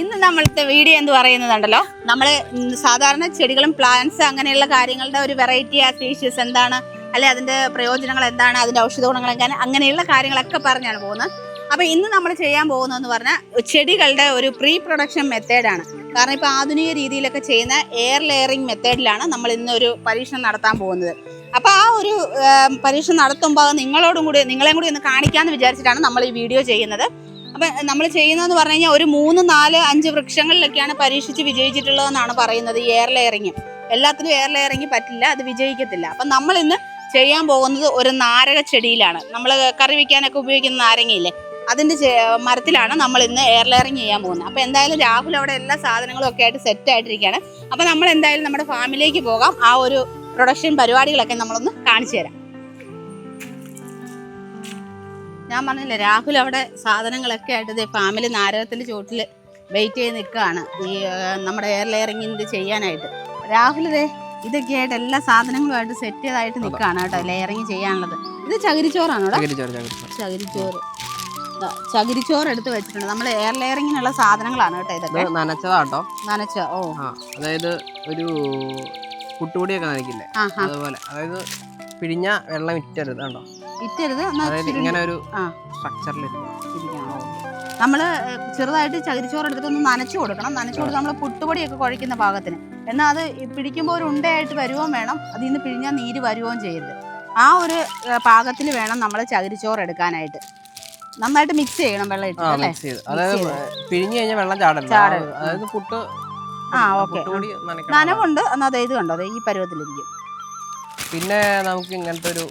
ഇന്ന് നമ്മളത്തെ വീഡിയോ എന്ന് പറയുന്നതുണ്ടല്ലോ. നമ്മൾ സാധാരണ ചെടികളും പ്ലാന്റ്സ് അങ്ങനെയുള്ള കാര്യങ്ങളുടെ ഒരു വെറൈറ്റി ആ സ്പീഷീസ് എന്താണ് അല്ലെ അതിന്റെ പ്രയോജനങ്ങൾ എന്താണ് അതിന്റെ ഔഷധ ഗുണങ്ങൾ എങ്ങനെ അങ്ങനെയുള്ള കാര്യങ്ങളൊക്കെ പറഞ്ഞാണ് പോകുന്നത്. അപ്പൊ ഇന്ന് നമ്മൾ ചെയ്യാൻ പോകുന്നതെന്ന് പറഞ്ഞാൽ ചെടികളുടെ ഒരു പ്രീ പ്രൊഡക്ഷൻ മെത്തേഡാണ് കാരണം ഇപ്പൊ ആധുനിക രീതിയിലൊക്കെ ചെയ്യുന്ന എയർ ലെയറിംഗ് മെത്തേഡിലാണ് നമ്മൾ ഇന്ന് ഒരു പരീക്ഷണം നടത്താൻ പോകുന്നത്. അപ്പൊ ആ ഒരു പരീക്ഷണം നടത്തുമ്പോൾ നിങ്ങളോടും കൂടി നിങ്ങളെയും കൂടി ഒന്ന് കാണിക്കാന്ന് വിചാരിച്ചിട്ടാണ് നമ്മൾ ഈ വീഡിയോ ചെയ്യുന്നത്. അപ്പൊ നമ്മൾ ചെയ്യുന്നതെന്ന് പറഞ്ഞു കഴിഞ്ഞാൽ ഒരു മൂന്ന് നാല് അഞ്ച് വൃക്ഷങ്ങളിലൊക്കെയാണ് പരീക്ഷിച്ച് വിജയിച്ചിട്ടുള്ളതെന്നാണ് പറയുന്നത് എയർ ലെയറിങ് എല്ലാത്തിനും എയർ ലെയറിങ് പറ്റില്ല അത് വിജയിക്കത്തില്ല. അപ്പൊ നമ്മൾ ഇന്ന് ചെയ്യാൻ പോകുന്നത് ഒരു നാരക ചെടിയിലാണ്. നമ്മൾ കറി വയ്ക്കാനൊക്കെ ഉപയോഗിക്കുന്ന നാരങ്ങയില്ലേ അതിന്റെ മരത്തിലാണ് നമ്മൾ ഇന്ന് എയർ ലെയറിങ് ചെയ്യാൻ പോകുന്നത്. അപ്പൊ എന്തായാലും രാഹുൽ അവിടെ എല്ലാ സാധനങ്ങളും ഒക്കെ ആയിട്ട് സെറ്റ് ആയിട്ടിരിക്കുകയാണ്. അപ്പൊ നമ്മൾ എന്തായാലും നമ്മുടെ ഫാമിലേക്ക് പോകാം. ആ ഒരു പ്രൊഡക്ഷൻ പരിപാടികളൊക്കെ നമ്മളൊന്ന് കാണിച്ചു തരാം. ഞാൻ പറഞ്ഞില്ലേ രാഹുൽ അവിടെ സാധനങ്ങളൊക്കെ ആയിട്ട് ദേ ഫാമിലി നാരകത്തിന്റെ ചുവട്ടിൽ വെയിറ്റ് ചെയ്ത് നിൽക്കുകയാണ്. ഈ നമ്മുടെ എയർ ഇത് ചെയ്യാനായിട്ട്. രാഹുൽ ദേ ഇതൊക്കെ ആയിട്ട് എല്ലാ സാധനങ്ങളുമായിട്ട് സെറ്റ് ചെയ്തായിട്ട് നിൽക്കുകയാണ് കേട്ടോ ലെയറിങ് ചെയ്യാനുള്ളത്. ഇത് ചകിരിച്ചോറാണോ ചകിരിച്ചോറ് ചകിരിച്ചോറ്. എടുത്ത് വെച്ചിട്ടുണ്ട്. നമ്മൾ എയർ ലെയറിങ്ങിനുള്ള സാധനങ്ങളാണ് കേട്ടോ ഇത് ഇതൊക്കെ നനച്ചതാട്ടോ നനച്ച ഓ. അതായത് ഒരു കുട്ടുകൂടിയൊക്കെ നനയ്ക്കില്ലേ? അതുപോലെ. അതായത് പിഴിഞ്ഞ വെള്ളം ഇറ്റരുത് കണ്ടോ ഇറ്റരുത്. ഇങ്ങനെ ഒരു. സ്ട്രക്ചറിൽ നമ്മൾ നമ്മൾ ചെറുതായിട്ട് ചകിരിച്ചോറ് എടുത്തിട്ട് ഒന്ന് നനച്ചു കൊടുക്കണം. നനച്ചു കൊടുത്ത് നമ്മൾ പുട്ടുപൊടിയൊക്കെ കുഴയ്ക്കുന്ന പാകത്തിന്. എന്നാൽ അത് പിടിക്കുമ്പോൾ ഒരു ഉണ്ടയായിട്ട് വരുകയും വേണം. അതിൽ നിന്ന് പിഴിഞ്ഞാൽ നീര് വരുകയും ചെയ്യരുത്. ആ ഒരു പാകത്തിൽ വേണം നമ്മൾ ചകിരിച്ചോറ് എടുക്കാനായിട്ട്. നന്നായിട്ട് മിക്സ് ചെയ്യണം വെള്ളം ഇട്ട് അല്ലേ? അതായത് പിഴിഞ്ഞു കഴിഞ്ഞാൽ വെള്ളം ചാടല്ല. അതായത് പുട്ട് ആ ഓക്കെ. നനവുണ്ട്. എന്നാൽ അത് ഇത് കണ്ടോ? ദേ ഈ പരുവത്തിലിരിക്കും. പിന്നെ നമുക്ക് ഇങ്ങനത്തെ ഒരു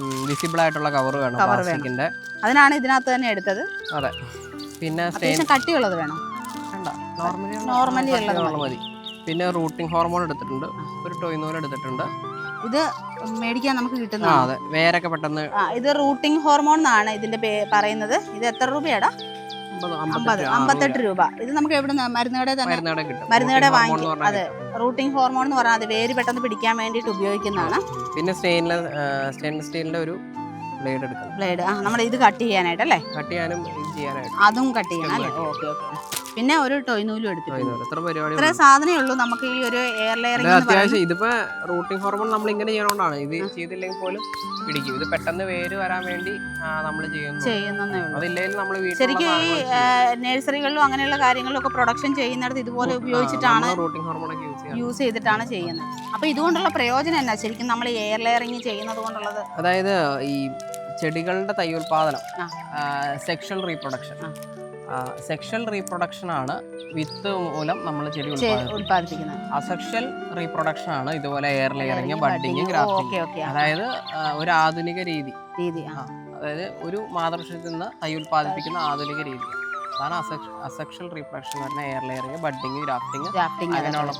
വിസിബിൾ ആയിട്ടുള്ള കവർ വേണം. പ്ലാസ്റ്റിക്കിന്റെ. അതിനാണ് ഇതിനകത്ത് തന്നെ എടുത്തത്. അതെ. പിന്നെ കട്ടിയുള്ളത് വേണം. നോർമലി ഉള്ളത് മതി. പിന്നെ റൂട്ടിംഗ് ഹോർമോൺ എടുത്തിട്ടുണ്ട്. ഒരു ടോയ്നോൽ എടുത്തിട്ടുണ്ട്. ഇത് മേടിക്കാൻ നമുക്ക് കിട്ടുന്ന അതെ. വേരൊക്കെ പെട്ടെന്ന് ഇത് റൂട്ടിംഗ് ഹോർമോൺ എന്നാണ് ഇതിന്റെ പറയുന്നത്. ഇത് എത്ര രൂപയാടാ? അമ്പത് അമ്പത് അമ്പത്തെട്ട് രൂപ. ഇത് നമുക്ക് എവിടെ മരുന്നുകടെ തന്നെ മരുന്നുകടെ കിട്ടും. മരുന്നുകടെ വാങ്ങി- അതെ. റൂട്ടിംഗ് ഹോർമോൺ എന്ന് പറഞ്ഞാൽ അത് വേര് പെട്ടെന്ന് പിടിക്കാൻ വേണ്ടിയിട്ട് ഉപയോഗിക്കുന്നതാണ്. പിന്നെ സ്റ്റെയിൻലെസ് സ്റ്റെയിൻലെസ് സ്റ്റീലിന്റെ ഒരു ബ്ലേഡ് എടുക്കണം. ബ്ലേഡ് ആ നമ്മൾ ഇത് കട്ട് ചെയ്യാനായിട്ട് അല്ലേ കട്ട് ചെയ്യാനും ചെയ്യാനായിട്ട്. അതും കട്ട് ചെയ്യണം അല്ലേ ഓക്കെ ഓക്കെ. പിന്നെ ഒരു ടൊയ്നൂലും എടുത്തിട്ടുണ്ട്. ടോയിനോൽ ഇത്ര സാധനമേ ഉള്ളൂ നമുക്ക് ഈ ഒരു എയർ ലെയറിംഗ് അത്യാവശ്യം ഇതിപ്പോ റൂട്ടിംഗ് ഹോർമോൺ നമ്മൾ ഇങ്ങനെ ചെയ്യണോണ്ടാണ്. ഇത് ചെയ്തില്ലെങ്കിൽ പോലും പിടിക്കും. ഇത് പെട്ടെന്ന് വേര് വരാൻ വേണ്ടി നമ്മൾ ചെയ്യുന്നു. അതില്ലെങ്കിൽ നമ്മൾ ശരിക്കും ഈ നഴ്സറികളിലും അങ്ങനെയുള്ള കാര്യങ്ങളിലും ഒക്കെ പ്രൊഡക്ഷൻ ചെയ്യുന്നിടത്ത് ഇതുപോലെ ഉപയോഗിച്ചിട്ടാണ് റൂട്ടിംഗ് ഹോർമോൺ യൂസ് ചെയ്തിട്ടാണ് ചെയ്യുന്നത്. അപ്പൊ ഇതുകൊണ്ടുള്ള പ്രയോജനം എന്നാ? ശരിക്കും നമ്മൾ എയർ ലെയറിംഗ് ചെയ്യുന്നത് കൊണ്ടുള്ളത്. അതായത് ഈ ചെടികളുടെ തൈ ഉൽപാദനം സെക്ഷൽ റീപ്രൊഡക്ഷൻ. സെക്ഷൽ റീപ്രൊഡക്ഷൻ ആണ് വിത്ത് മൂലം നമ്മൾ ചെടി ഉത്പാദിപ്പിക്കുന്നത് അസെക്ഷൽ റീപ്രൊഡക്ഷൻ ആണ് ഇതുപോലെ എയർ ലെയറിങ് ബഡിങ് ഗ്രാഫ്റ്റിംഗ് അതായത് ഒരു ആധുനിക രീതി. രീതി. അതായത് ഒരു മാതൃശത്തിൽ നിന്ന് തൈ ഉത്പാദിപ്പിക്കുന്ന ആധുനിക രീതി. അതാണ് asexual reproduction air layering budding grafting grafting അങ്ങനെയുള്ള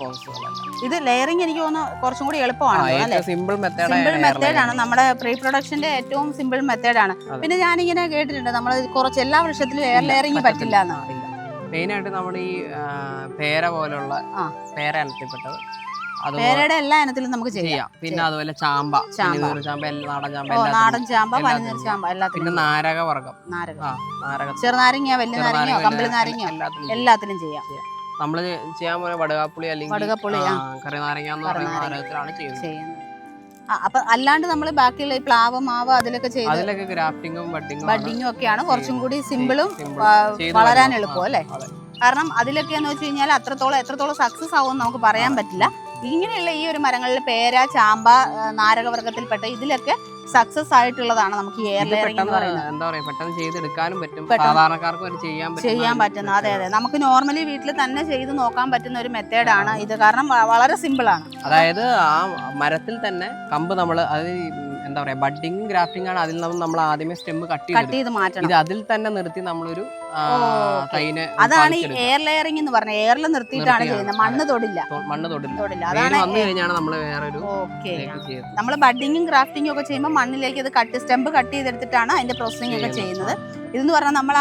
ഇത് ലെയറിംഗ് എനിക്ക് തോന്നുന്നു കുറച്ചും കൂടി എളുപ്പമാണ് സിമ്പിൾ മെത്തേഡ് സിമ്പിൾ മെത്തേഡ് ആണ് നമ്മുടെ പ്രീ പ്രൊഡക്ഷന്റെ ഏറ്റവും സിമ്പിൾ മെത്തേഡ് ആണ്. പിന്നെ ഞാനിങ്ങനെ കേട്ടിട്ടുണ്ട് നമ്മൾ കുറച്ച് എല്ലാ വൃക്ഷത്തിലും എയർ ലെയറിംഗ് പറ്റില്ല എന്നാണ് മെയിനായിട്ട് നമ്മൾ ഈ പേര പോലുള്ള. പേര ഇനത്തിൽപ്പെട്ടത്. അതുപോലെ പേരയുടെ എല്ലാ ഇനത്തിലും നമുക്ക് ചെയ്യാം. പിന്നെ അതുപോലെ ചാമ്പ ചാമ്പ. നാടൻ ചാമ്പ നാടൻ ചാമ്പ എല്ലാത്തിനും പനിനീർ ചാമ്പ പിന്നെ എല്ലാത്തിനും നാരക. വർഗം നാരക. ചെറുനാരങ്ങ വലിയ നാരങ്ങയോ കമ്പിളി നാരങ്ങയോ. എല്ലാത്തിലും ചെയ്യാം. നമ്മൾ ചെയ്യാൻ പോലെ വടുകാപ്പുളി അല്ലെങ്കിൽ വടുകപ്പുളി, ആ. നാരങ്ങ എന്ന് പറയുന്ന കറിനാരങ്ങ. നാരകത്തിലാണ് ചെയ്യുന്നത്. അപ്പൊ അല്ലാണ്ട് നമ്മൾ ബാക്കിയുള്ള ഈ പ്ലാവ് മാവ് അതിലൊക്കെ ചെയ്ത് ഗ്രാഫ്റ്റിങ്ങും ബഡിങ്ങും ഒക്കെയാണ് കുറച്ചും കൂടി സിമ്പിളും വളരാൻ. എളുപ്പം അല്ലേ? കാരണം അതിലൊക്കെ എന്ന് വെച്ച് കഴിഞ്ഞാൽ അത്രത്തോളം എത്രത്തോളം സക്സസ് ആവും നമുക്ക് പറയാൻ പറ്റില്ല. ഇങ്ങനെയുള്ള ഈ ഒരു മരങ്ങളിൽ പേര ചാമ്പ നാരകവർഗത്തിൽപ്പെട്ട ഇതിലൊക്കെ സക്സസ് ആയിട്ടുള്ളതാണ് നമുക്ക് എയർ ലെയറിംഗ് എന്ന് പറയുന്നത്. എന്താ പറയാ പെട്ടെന്ന് ചെയ്തെടുക്കാനും പറ്റും. സാധാരണക്കാർക്ക് ചെയ്യാൻ പറ്റുന്ന ചെയ്യാൻ പറ്റുന്ന അതെ അതെ. നമുക്ക് നോർമലി വീട്ടിൽ തന്നെ ചെയ്ത് നോക്കാൻ പറ്റുന്ന ഒരു മെത്തേഡാണ് ഇത്. കാരണം വളരെ സിമ്പിൾ ആണ്. അതായത് ആ മരത്തിൽ തന്നെ കമ്പ് നമ്മൾ അത് എന്താ പറയാ ബഡിങ് ഗ്രാഫ്റ്റിംഗ് ആണ് അതിൽ നിന്ന് നമ്മൾ ആദ്യമേ സ്റ്റെം കട്ട് കട്ട് ചെയ്ത് മാറ്റണം. ഇത് അതിൽ തന്നെ നിർത്തി നമ്മളൊരു തൈനെ അതാണ് ഈ എയർ ലെയറിംഗ് എന്ന് പറഞ്ഞ എയറിൽ നിർത്തിയിട്ടാണ് ചെയ്യുന്നത്. മണ്ണ് തൊടില്ല. മണ്ണ് തൊടില്ല. അതാണ് വന്നു കഴിഞ്ഞാണ് നമ്മൾ വേറൊരു നമ്മൾ ബഡിങ്ങും ഗ്രാഫ്റ്റിംഗും ഒക്കെ ചെയ്യുമ്പോൾ മണ്ണിലേക്ക് ഇത് കട്ട് സ്റ്റെമ്പ് കട്ട് ചെയ്തെടുത്തിട്ടാണ് അതിന്റെ പ്രോസസ്സിംഗ് ഒക്കെ ചെയ്യുന്നത്. ഇതെന്ന് പറഞ്ഞാൽ നമ്മൾ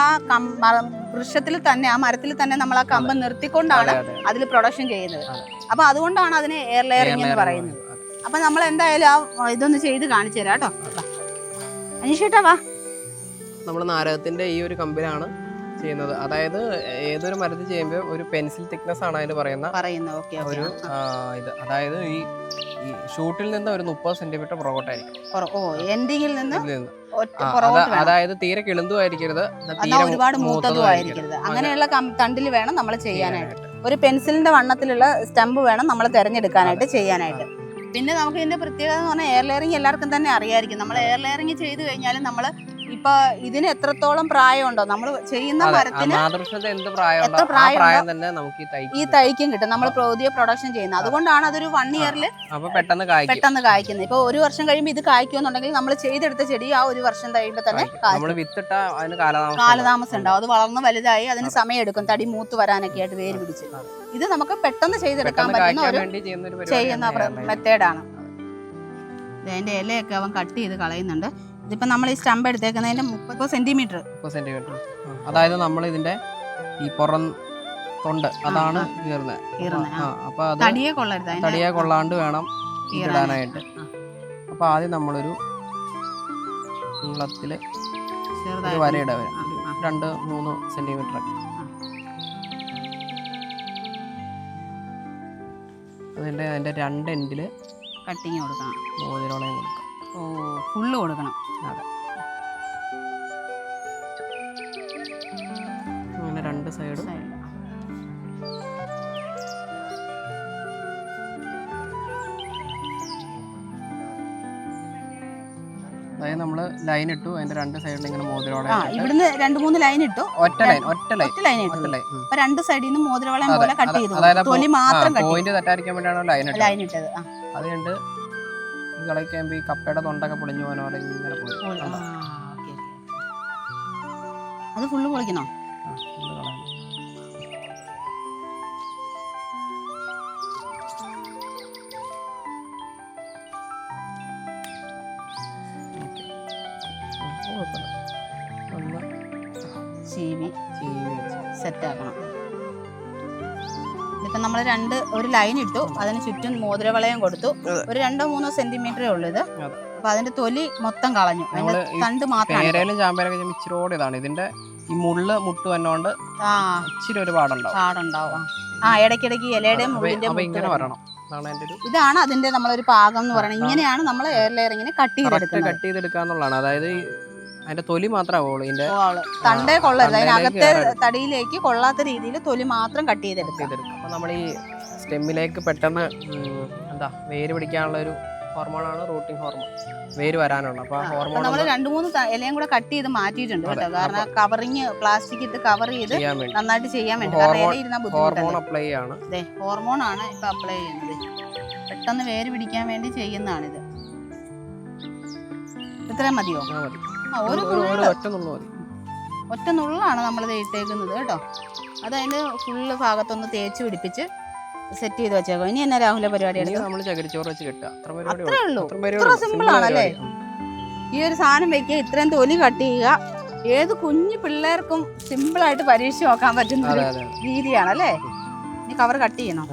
ആ വൃക്ഷത്തിൽ തന്നെ ആ മരത്തിൽ തന്നെ നമ്മൾ ആ കമ്പ് നിർത്തിക്കൊണ്ടാണ് അതെ, അതെ. അതിൽ പ്രൊഡക്ഷൻ ചെയ്യുന്നത്. അപ്പൊ അതുകൊണ്ടാണ് അതിന് എയർ ലെയറിംഗ് എന്ന് പറയുന്നത്. അപ്പൊ നമ്മൾ എന്തായാലും ആ ഇതൊന്ന് ചെയ്ത് കാണിച്ചു തരാം കേട്ടോ. അനീഷേട്ടാ വാ. നമ്മൾ നാരകത്തിന്റെ ഈ ഒരു കമ്പിലാണ് ചെയ്യുന്നത്. അതായത് ഏതൊരു മരത്തിൽ ചെയ്യുമ്പോൾ ഒരു പെൻസിൽ തിക്നെസ് ആണ് അതിന് പറയുന്ന ഒരു ഇത്. അതായത് ഈ ഷൂട്ടിൽ നിന്ന് ഒരു മുപ്പത് സെന്റിമീറ്റർ പുറകോട്ടായിരിക്കും. എൻഡിങ്ങിൽ നിന്ന് അതായത് തീരെ കിളുന്തുമായിരിക്കരുത്. ഒരുപാട് മൂത്തതുമായിരിക്കരുത്. അങ്ങനെയുള്ള തണ്ടിൽ വേണം നമ്മൾ ചെയ്യാനായിട്ട്. ഒരു പെൻസിലിന്റെ വണ്ണത്തിലുള്ള സ്റ്റമ്പ് വേണം നമ്മൾ തിരഞ്ഞെടുക്കാനായിട്ട് ചെയ്യാനായിട്ട്. പിന്നെ നമുക്ക് ഇതിന്റെ പ്രത്യേകത എന്ന് പറഞ്ഞാൽ എയർ ലെയറിങ് എല്ലാവർക്കും തന്നെ അറിയായിരിക്കും. നമ്മൾ എയർ ലെയറിങ് ചെയ്ത് കഴിഞ്ഞാൽ നമ്മൾ ഇപ്പൊ ഇതിന് എത്രത്തോളം പ്രായമുണ്ടോ നമ്മൾ ചെയ്യുന്ന മരത്തിന് എത്ര പ്രായം ഈ തൈക്ക് കിട്ടും. നമ്മൾ പുതിയ പ്രൊഡക്ഷൻ ചെയ്യുന്നത്. അതുകൊണ്ടാണ് അതൊരു വൺ ഇയറിൽ പെട്ടെന്ന് കായ്ക്കും. പെട്ടെന്ന് കായ്ക്കുന്നത്. ഇപ്പൊ ഒരു വർഷം കഴിയുമ്പോൾ ഇത് കായ്ക്കുമെന്നുണ്ടെങ്കിൽ നമ്മൾ ചെയ്തെടുത്ത ചെടി ആ ഒരു വർഷം കഴിയുമ്പോൾ തന്നെ കാലതാമസം ഉണ്ടാവും. അത് വളർന്ന് വലുതായി അതിന് സമയം എടുക്കും തടി മൂത്ത് വരാനൊക്കെ ആയിട്ട് വേര് പിടിച്ച്. ഇത് നമുക്ക് പെട്ടെന്ന് ചെയ്തെടുക്കാൻ പറ്റുന്ന ഒരു ചെയ്യുന്ന മെത്തേഡാണ് അതിന്റെ ഇലയൊക്കെ അവൻ കട്ട് ചെയ്ത് കളയുന്നുണ്ട്. ഇതിപ്പോ നമ്മൾ ഈ സ്റ്റമ്പ് എടുത്തേക്കുന്നതിന്റെ മുപ്പത് സെന്റിമീറ്റർ മുപ്പത് സെന്റിമീറ്റർ അതായത് നമ്മൾ ഇതിന്റെ ഈ പുറം തൊണ്ട് അതാണ് കീറുന്നത്. തടിയെ കൊള്ളരുത് തടിയെ കൊള്ളാണ്ട് വേണം കീറാനായിട്ട്. ഇടാനായിട്ട്. ആ, അപ്പൊ ആദ്യം നമ്മളൊരു ചെറുതായിട്ട് വരയിട വരും. രണ്ട് മൂന്ന് സെന്റിമീറ്റർ അതിന്റെ അതിന്റെ രണ്ട് എൻഡിൽ കട്ടിങ് കൊടുക്കണം. മോതിരോളം കൊടുക്കണം ഓ ഫുള്ള് കൊടുക്കണം. അതെ. ലൈൻ ഇട്ടു. അതിന്റെ രണ്ട് സൈഡിൽ ഇങ്ങനെ മോതിരവള ആ ഇവിടുന്ന് രണ്ട് മൂന്ന് ലൈൻ ഇട്ടു. ഒറ്റ ലൈൻ ഒറ്റ ലൈൻ ഒറ്റ ലൈൻ ഇട്ടു. അപ്പൊ രണ്ട് സൈഡിൽ നിന്ന് മോതിരവളയം അതെ, പോലെ കട്ട് ചെയ്തു. തൊലി മാത്രം കട്ട് പോയിന്റ് തെറ്റായിരിക്കാൻ വേണ്ടിയാണ് ലൈൻ ഇട്ടത്. ലൈൻ ഇട്ടത് അത് കണ്ട് കളിക്കുമ്പോ ഈ കപ്പയുടെ തൊണ്ടൊക്കെ പൊളിഞ്ഞു പോകാൻ പോലെ ഇങ്ങനെ പോയി ആ, ഓക്കേ, ഓക്കേ. അത് ഫുള്ള് പൊളിക്കണോ കുഴപ്പമില്ല. ഒന്ന് ചീവി ചീവി വെച്ച്. ഇപ്പം നമ്മൾ രണ്ട് ഒരു ലൈൻ ഇട്ടു. അതിന് ചുറ്റും മോതിരവളയം കൊടുത്തു. ഒരു രണ്ടോ മൂന്നോ സെന്റിമീറ്ററേ ഉള്ളൂ ഇത്. അപ്പം അതിന്റെ തൊലി മൊത്തം കളഞ്ഞു. കണ്ട് മാത്രം ഈ തണ്ട് മാത്രം പേരയിലും ചാമ്പയിലൊക്കെ ചെയ്യുമ്പോൾ ഇച്ചിരി ഇതാണ്. ഇതിന്റെ ഈ മുള്ള് മുട്ട് വന്നോണ്ട് ആ. ഇച്ചിരി ഒരു പാടുണ്ടാവും. പാടുണ്ടാവും. ആ. ഇടയ്ക്കിടയ്ക്ക് ഇലയുടെയും അപ്പൊ- മുള്ളിന്റെ ഇങ്ങനെ വരണം. ഇതാണ് അതിന്റെ നമ്മളൊരു പാകം എന്ന് പറയുന്നത്. ഇങ്ങനെയാണ് നമ്മൾ എയർ ലെയറിങ്ങിന് കട്ട് ചെയ്തെടുക്കുക ചെയ്തെടുക്കുന്നത്. കട്ട് ചെയ്തെടുക്കാന്നുള്ളതാണ്. അതായത് അതിന്റെ തൊലി മാത്രം ഇതിന്റെ തണ്ടേ കൊള്ളരുത്. അതിനകത്തെ തടിയിലേക്ക് കൊള്ളാത്ത രീതിയിൽ തൊലി മാത്രം കട്ട് ചെയ്തെടുക്കുക ചെയ്തെടുക്കും. അപ്പൊ നമ്മൾ ഈ സ്റ്റെമ്മിലേക്ക് പെട്ടെന്ന് എന്താ വേര് പിടിക്കാനുള്ള ഒരു ഹോർമോണാണ് റൂട്ടിംഗ് ഹോർമോൺ. വേര് വരാനുള്ള. അപ്പൊ ഹോർമോൺ നമ്മൾ രണ്ട് മൂന്ന് ഇലയും കൂടെ കട്ട് ചെയ്ത് മാറ്റിയിട്ടുണ്ട് കേട്ടോ. കാരണം കവറിങ് പ്ലാസ്റ്റിക് ഇട്ട് കവർ ചെയ്ത് നന്നായിട്ട് ചെയ്യാൻ വേണ്ടി. ഹോർമോൺ അപ്ലൈ ആണ്. ഹോർമോൺ ആണ് ഇപ്പൊ അപ്ലൈ ചെയ്യുന്നത്. പെട്ടെന്ന് വേര് പിടിക്കാൻ വേണ്ടി ചെയ്യുന്നതാണിത്. ഇത്രയും മതിയോ? മതി. ഒറ്റ നുള്ളാണ് നമ്മൾ ഇട്ടേക്കുന്നത് കേട്ടോ. അത് അതിന് ഫുള്ള് ഭാഗത്തൊന്ന് തേച്ച് പിടിപ്പിച്ച് സെറ്റ് ചെയ്ത് വെച്ചേക്കോ. ഇനി എന്നാ രാഹുലെ പരിപാടി അത്ര ഉള്ളൂ. ഇത്ര ആണല്ലേ? ഈ ഒരു സാധനം വെക്കുക ഇത്രയും തൊലി കട്ട് ചെയ്യുക ഏത് കുഞ്ഞു പിള്ളേർക്കും സിമ്പിളായിട്ട് പരീക്ഷ നോക്കാൻ പറ്റുന്ന രീതിയാണ് അല്ലേ ഇനി കവർ കട്ട് ചെയ്യണം.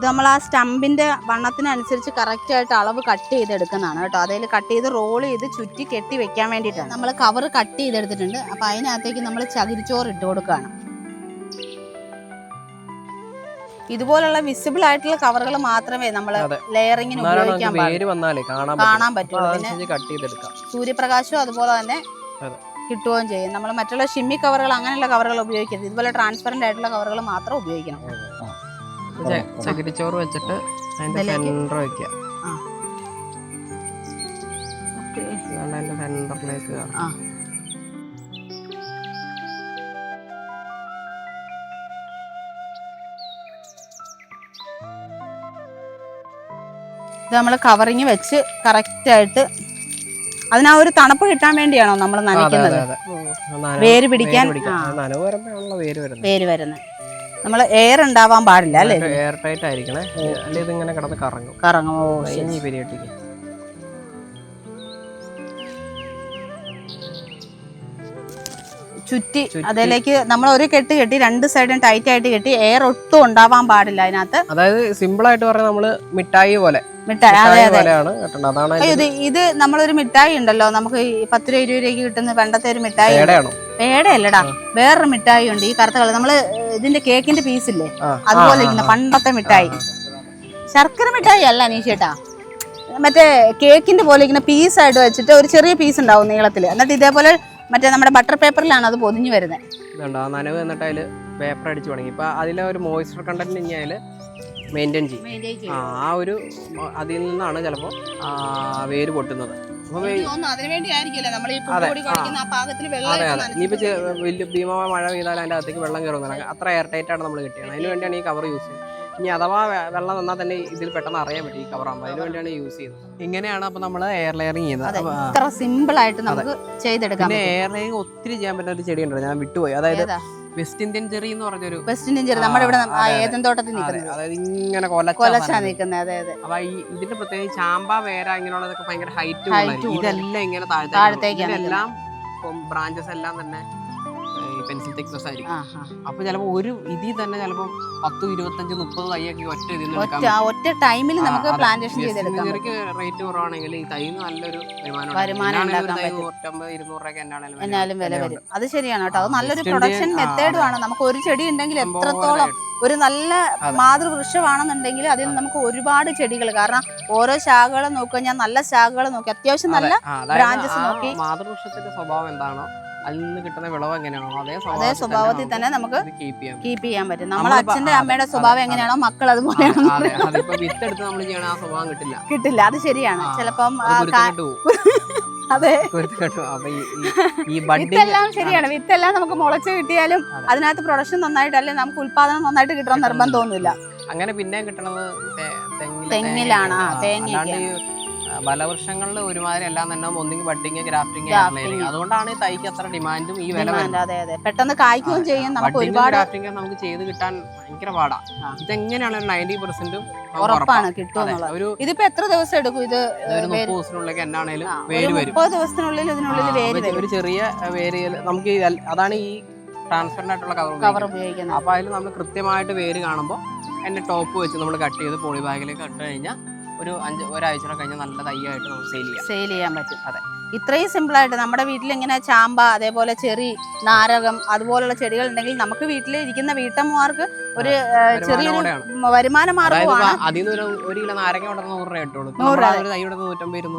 ഇത് നമ്മൾ ആ സ്റ്റമ്പിന്റെ വണ്ണത്തിനനുസരിച്ച് കറക്റ്റായിട്ട് അളവ് കട്ട് ചെയ്തെടുക്കുന്നതാണ് കേട്ടോ. അതിൽ കട്ട് ചെയ്ത് റോൾ ചെയ്ത് ചുറ്റി കെട്ടി വെക്കാൻ വേണ്ടിയിട്ടാണ്. നമ്മൾ കവർ കട്ട് ചെയ്തെടുത്തിട്ടുണ്ട്. അപ്പം അതിനകത്തേക്ക് നമ്മൾ ചകിരിച്ചോറ് ഇട്ട് കൊടുക്കുകയാണ്. ഇതുപോലുള്ള വിസിബിൾ ആയിട്ടുള്ള കവറുകൾ മാത്രമേ നമ്മൾ ലെയറിങ്ങിന് ഉപയോഗിക്കാൻ കാണാൻ പറ്റുള്ളൂ. സൂര്യപ്രകാശവും അതുപോലെ തന്നെ. കിട്ടുകയും ചെയ്യും. നമ്മൾ മറ്റുള്ള ഷിമ്മി കവറുകൾ അങ്ങനെയുള്ള കവറുകൾ ഉപയോഗിക്കരുത്. ഇതുപോലെ ട്രാൻസ്പെറന്റ് ആയിട്ടുള്ള കവറുകൾ മാത്രം ഉപയോഗിക്കണം. ചകിരിച്ചോറ് വെച്ചിട്ട് അതിന്റെ ഇതിലേക്ക്. സെന്റർ വെക്കുക. ഓക്കെ. അതാണ് അതിന്റെ സെന്ററിലേക്ക് ആ. ഇത് നമ്മൾ കവറിങ് വെച്ച് കറക്റ്റ് ആയിട്ട് അതിനാ ഒരു തണുപ്പ് കിട്ടാൻ വേണ്ടിയാണോ നമ്മൾ നനയ്ക്കുന്നത്? വേര് പിടിക്കാൻ? ആ, വേര് വരുന്നത്. നമ്മൾ എയർ ഉണ്ടാവാൻ പാടില്ല അല്ലേ? എയർ ടൈറ്റ് ആയിരിക്കണേ. അല്ലെ ഇതിങ്ങനെ കിടന്ന് കറങ്ങും. കറങ്ങുമോ ശരി. പെരിയട്ടിക്ക് ചുറ്റി. അതിലേക്ക് നമ്മൾ ഒരു കെട്ട് കെട്ടി രണ്ട് സൈഡും ടൈറ്റ് ആയിട്ട് കെട്ടി എയർ ഒട്ടും ഉണ്ടാവാൻ പാടില്ല അതിനകത്ത്. അതായത് സിമ്പിൾ ആയിട്ട് പറഞ്ഞാൽ നമ്മൾ മിഠായി പോലെ. മിഠായി അതെ അതെ. ഇത്. ഇത് നമ്മളൊരു മിഠായി ഉണ്ടല്ലോ. നമുക്ക് പത്ത് രൂപ ഇരുപത് രൂപയ്ക്ക് കിട്ടുന്ന പണ്ടത്തെ ഒരു മിഠായി പേടയല്ലടാ. വേറൊരു മിഠായി ഉണ്ട്. ഈ കറുത്ത കളർ നമ്മൾ ഇതിന്റെ കേക്കിന്റെ പീസ് ഇല്ലേ? അതുപോലെ ഇങ്ങനെ ഇരിക്കുന്ന പണ്ടത്തെ മിഠായി. ശർക്കര മിഠായി അല്ല നീശേട്ടാ മറ്റേ കേക്കിന്റെ പോലെ ഇങ്ങനെ പീസായിട്ട് വെച്ചിട്ട് ഒരു ചെറിയ പീസ് ഉണ്ടാവും നീളത്തിൽ എന്നിട്ട് ഇതേപോലെ മറ്റേ നമ്മുടെ ബട്ടർ പേപ്പറിലാണ് അത് പൊതിഞ്ഞു വരുന്നത്. നനവ് എന്നിട്ട് അതിൽ പേപ്പർ അടിച്ച് തുടങ്ങി. ഇപ്പൊ അതിലെ ഒരു മോയ്സ്ചർ കണ്ടന്റ് ഇനി അതിൽ മെയിന്റെയിൻ ചെയ്യും. ആ ഒരു അതിൽ നിന്നാണ് ചിലപ്പോൾ വേര് പൊട്ടുന്നത്. വലിയ ഭീമമായ മഴ പെയ്താൽ അതിന്റെ അകത്തേക്ക് വെള്ളം കയറുന്നില്ല അത്ര എയർ ടൈറ്റ് ആണ് നമ്മൾ കിട്ടിയത് അതിന് വേണ്ടിയാണ് ഈ കവർ യൂസ് ചെയ്യുന്നത്. ഇനി അഥവാ വെള്ളം വന്നാൽ തന്നെ ഇതിൽ പെട്ടെന്ന് അറിയാൻ പറ്റും ഈ കവർ ആകുമ്പോൾ. അതിന് വേണ്ടിയാണ് യൂസ് ചെയ്യുന്നത്. ഇങ്ങനെയാണ് അപ്പൊ നമ്മൾ എയർ ലെയറിങ് ചെയ്യുന്നത്. ഇത്ര സിമ്പിൾ ആയിട്ട് നമുക്ക് ചെയ്തെടുക്കാം പിന്നെ എയർ ലെയറിങ് ഒത്തിരി ചെയ്യാൻ പറ്റുന്ന ഒരു ചെടി ഉണ്ട് ഞാൻ വിട്ടുപോയി. അതായത് വെസ്റ്റ് ഇന്ത്യൻ ചെറി എന്ന് പറഞ്ഞൊരു വെസ്റ്റ് ഇന്ത്യൻ ചെറി നമ്മുടെ ഇവിടെ. ഏതൻ തോട്ടത്തിൽ നിൽക്കുന്നത്. അതായത് ഇങ്ങനെ കൊലച്ചാ. നിൽക്കുന്നത് അതെ അതെ. അപ്പൊ ഈ ഇതിന്റെ പ്രത്യേകം ചാമ്പ വേര ഇങ്ങനെയുള്ളതൊക്കെ ഭയങ്കര ഹൈറ്റ് ഇതെല്ലാം ഇങ്ങനെ താഴത്തേക്ക് ബ്രാഞ്ചസ് എല്ലാം തന്നെ പെൻസിൽ തിക്നെസ് ആയിരിക്കും. അപ്പൊ ചിലപ്പോ ഒരു ഇതിൽ തന്നെ ചിലപ്പോ പത്ത് ഇരുപത്തഞ്ച് മുപ്പത് തൈയൊക്കെ ഒറ്റ ഇതിൽ ഒറ്റ ടൈമിൽ നമുക്ക്. പ്ലാന്റേഷൻ റേറ്റ് കുറവാണെങ്കിൽ ഈ തൈ നല്ലൊരു വരുമാനം എന്നാലും വില വരും. അത് ശരിയാണ് കേട്ടോ. അത് നല്ലൊരു പ്രൊഡക്ഷൻ മെത്തേഡും ആണ്. നമുക്ക് ഒരു ചെടി ഉണ്ടെങ്കിൽ എത്രത്തോളം ഒരു നല്ല. മാതൃവൃക്ഷമാണെന്നുണ്ടെങ്കിൽ അതിൽ നമുക്ക് ഒരുപാട് ചെടികൾ കാരണം ഓരോ ശാഖകളും നോക്കുക ഞാൻ നല്ല ശാഖകൾ നോക്കി അത്യാവശ്യം നല്ല ആ നോക്കി- മാതൃവൃക്ഷത്തിന്റെ സ്വഭാവം എന്താണോ അതിൽ നിന്ന് കിട്ടുന്ന വിളവ് എങ്ങനെയാണോ അതേ സ്വഭാവത്തിൽ തന്നെ നമുക്ക് കീപ്പ് ചെയ്യാൻ പറ്റും. നമ്മൾ അച്ഛന്റെ അമ്മയുടെ സ്വഭാവം എങ്ങനെയാണോ മക്കൾ അതുപോലെയാണോ വിത്തെടുത്ത് നമ്മൾ ചെയ്യണ ആ സ്വഭാവം കിട്ടില്ല. കിട്ടില്ല അത് ശരിയാണ്. ചിലപ്പം അത് വിത്തെല്ലാം ശരിയാണ്. വിത്തെല്ലാം നമുക്ക് മുളച്ച് കിട്ടിയാലും അതിനകത്ത് പ്രൊഡക്ഷൻ നന്നായിട്ട് അല്ലെങ്കിൽ നമുക്ക് ഉത്പാദനം നന്നായിട്ട് കിട്ടണം നിർബന്ധമൊന്നുമില്ല. അങ്ങനെ പിന്നെ കിട്ടണത് തെങ്ങിലാണ്, തേങ്ങ. ബലവൃക്ഷങ്ങളിൽ ഒരുമാതിരി എല്ലാം തന്നെ ഒന്നെങ്കിൽ ബട്ടിങ് ഗ്രാഫ്റ്റിംഗ്. അതുകൊണ്ടാണ് തൈക്ക് അത്ര ഡിമാൻഡും ഈ വില അതെ അതെ. പെട്ടെന്ന് കായ്ക്കുകയും ചെയ്യും. നമുക്ക് ഒരുപാട് ഗ്രാഫ്റ്റിംഗ് നമുക്ക് ചെയ്ത് കിട്ടാൻ ഭയങ്കര പാടാണ്. ഇതെങ്ങനെയാണ് ഒരു നയന്റി പെർസെന്റും ഉറപ്പാണ് കിട്ടും ഇതിപ്പോ എത്ര ദിവസം എടുക്കും ഇത് മുപ്പത് ദിവസത്തിനുള്ളിലേക്ക് എന്നാണേലും വേര് വരും. മുപ്പത് ദിവസത്തിനുള്ളിൽ ഇതിനുള്ളിൽ വേര് വരും. ഒരു ചെറിയ വേര് നമുക്ക് അതാണ് ഈ ട്രാൻസ്പെറന്റ് ആയിട്ടുള്ള കവർ ഉപയോഗിക്കുന്നത്. അപ്പൊ അതിൽ നമ്മൾ കൃത്യമായിട്ട് വേര് കാണുമ്പോൾ അതിന്റെ ടോപ്പ് വെച്ച് നമ്മൾ കട്ട് ചെയ്ത് പോളി ബാഗിലേക്ക് ഇട്ട് കഴിഞ്ഞാൽ ഒരു അഞ്ച് ഒരാഴ്ച കഴിഞ്ഞാൽ നല്ല തൈയായിട്ട് നമുക്ക് സെയിൽ ചെയ്യാം. സെയിൽ ചെയ്യാൻ പറ്റും. അതെ. ഇത്രയും സിമ്പിൾ ആയിട്ട് നമ്മുടെ വീട്ടിൽ ഇങ്ങനെ ചാമ്പ അതേപോലെ ചെറി നാരകം അതുപോലുള്ള ചെടികൾ ഉണ്ടെങ്കിൽ നമുക്ക് വീട്ടിൽ ഇരിക്കുന്ന വീട്ടമ്മമാർക്ക് ഒരു ചെറിയൊരു വരുമാന മാർഗമാണ്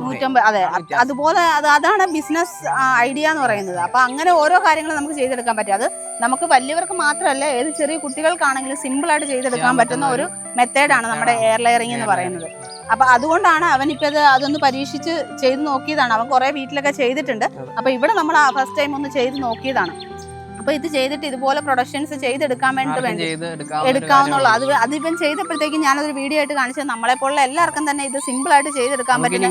നൂറ്റമ്പത് അതെ. അതുപോലെ അത് അതാണ് ബിസിനസ് ഐഡിയ എന്ന് പറയുന്നത്. അപ്പൊ അങ്ങനെ ഓരോ കാര്യങ്ങളും നമുക്ക് ചെയ്തെടുക്കാൻ പറ്റും. അത് നമുക്ക് വലിയവർക്ക് മാത്രമല്ല ഏത് ചെറിയ കുട്ടികൾക്കാണെങ്കിലും സിമ്പിളായിട്ട് ചെയ്തെടുക്കാൻ പറ്റുന്ന ഒരു മെത്തേഡാണ് നമ്മുടെ എയർ ലെയറിംഗ് എന്ന് പറയുന്നത്. അപ്പൊ അതുകൊണ്ടാണ് അവൻ ഇപ്പൊ അത് അതൊന്ന് പരീക്ഷിച്ച് ചെയ്ത് നോക്കിയതാണ്. അവൻ കുറെ വീട്ടിലൊക്കെ ചെയ്തിട്ടുണ്ട്. അപ്പൊ ഇവിടെ നമ്മൾ ആ ഫസ്റ്റ് ടൈം ഒന്ന് ചെയ്ത് നോക്കിയതാണ്. അപ്പൊ ഇത് ചെയ്തിട്ട് ഇതുപോലെ പ്രൊഡക്ഷൻസ് ചെയ്തെടുക്കാൻ വേണ്ടി എടുക്കാവുന്നുള്ളൂ. അത് അതിപ്പം ചെയ്തപ്പോഴത്തേക്കും ഞാനതൊരു വീഡിയോ ആയിട്ട് കാണിച്ചത്. നമ്മളെ പോലുള്ള എല്ലാവർക്കും തന്നെ ഇത് സിമ്പിൾ ആയിട്ട് ചെയ്തെടുക്കാൻ പറ്റുന്ന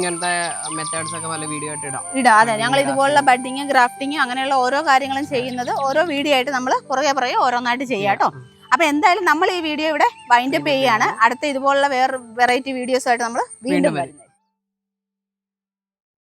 ഇടാം. അതെ ഞങ്ങൾ ഇതുപോലുള്ള ബഡിങ് ഗ്രാഫ്റ്റിങ് അങ്ങനെയുള്ള ഓരോ കാര്യങ്ങളും ചെയ്യുന്നത് ഓരോ വീഡിയോ ആയിട്ട് നമ്മൾ പുറകെ പുറകെ ഓരോന്നായിട്ട് ചെയ്യാം കേട്ടോ. അപ്പൊ എന്തായാലും നമ്മൾ ഈ വീഡിയോ ഇവിടെ വൈൻഡപ്പ് ചെയ്യാണ് അടുത്ത ഇതുപോലുള്ള വേറെ വെറൈറ്റി വീഡിയോസ് ആയിട്ട് നമ്മൾ വീണ്ടും വരും.